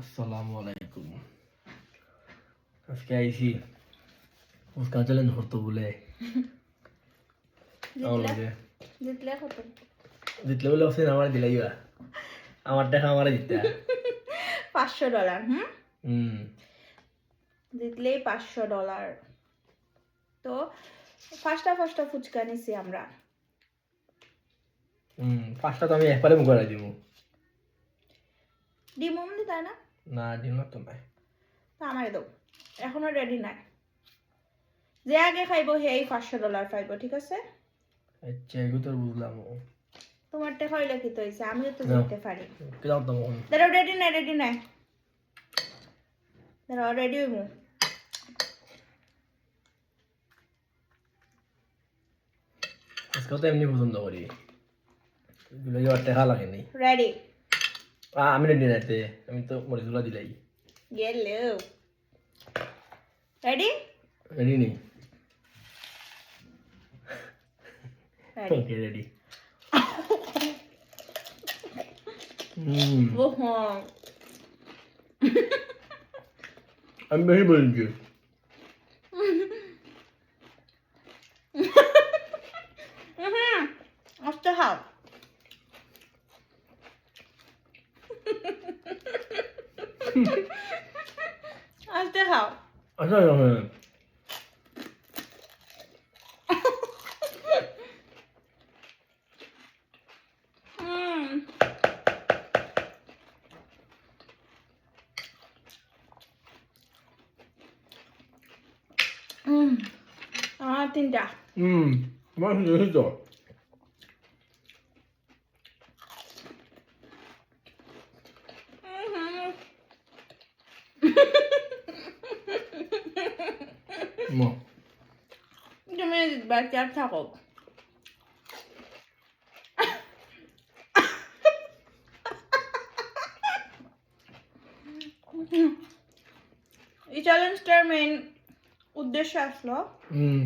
আসসালামু আলাইকুম। আজকে আইছি জিতলে? কত? জিতলে বলে আমার দিলাই আমার টাকা আমার দিতে পাঁচশো ডলার হুম? হুম। জিতলেই পাঁচশো ডলার। তো ফার্স্টটা ফার্স্টটা ফুচকা নিছি আমরা। হুম পাঁচটা তো আমি একবারে মুখ করাই দিব। ডিম অমনি তাই না? না দিন না তো নাই। তো আমারে দাও এখনও রেডি নাই। যে আগে খাইব সেই পাঁচশো ডলার পাইব ঠিক আছে? আচ্ছা এগুলো তো বুঝলাম তোমারটা খাইলে কি তো হয়েছে আমিও তো। জিততে পারি। কিলাম তো দাঁড়াও রেডি নাই রেডি নাই। দাঁড়াও রেডি হইব। আজকে তো এমনি পছন্দ করি। এগুলো টাকা লাগে রেডি আমি রেডি নাইতে আমি তো মরিচগুলো দিলাই গেল রেডি রেডি নেই রেডি ওকে রেডি হুম ও হ্যাঁ আমি বেশি বলছি হুম আস্তে খাও আস্তে খাও আচ্ছা হ্যাঁ হুম হুম আমার তিনটা হুম তোমার শুনতে তো হুম মো। তুমি বাচ্চা থাকো? এই চ্যালেঞ্জটার মেইন উদ্দেশ্য আসলো হুম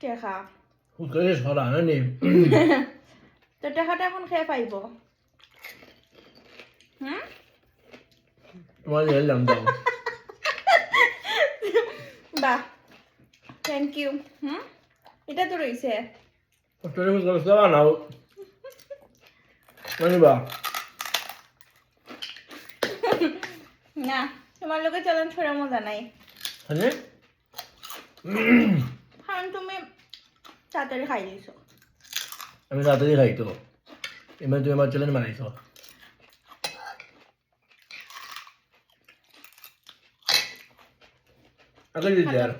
টেকা। হুকারে সরা না নি। তো টেকাটা এখন খেয়ে পাইব? হুম? তোমার এলাম দাও। বাহ। থ্যাংক ইউ হুম? এটা তো রয়েছে তোরে হুকারে সরা নাও মানে বা না তোমার লোকে চ্যালেঞ্জ করে মজা নাই। মানে কারণ তুমি তাড়াতাড়ি খাই দিয়েছ আমি তাড়াতাড়ি খাই তো। এবার তুমি আমার চ্যালেঞ্জ বানাইছ। আগে দিতে আর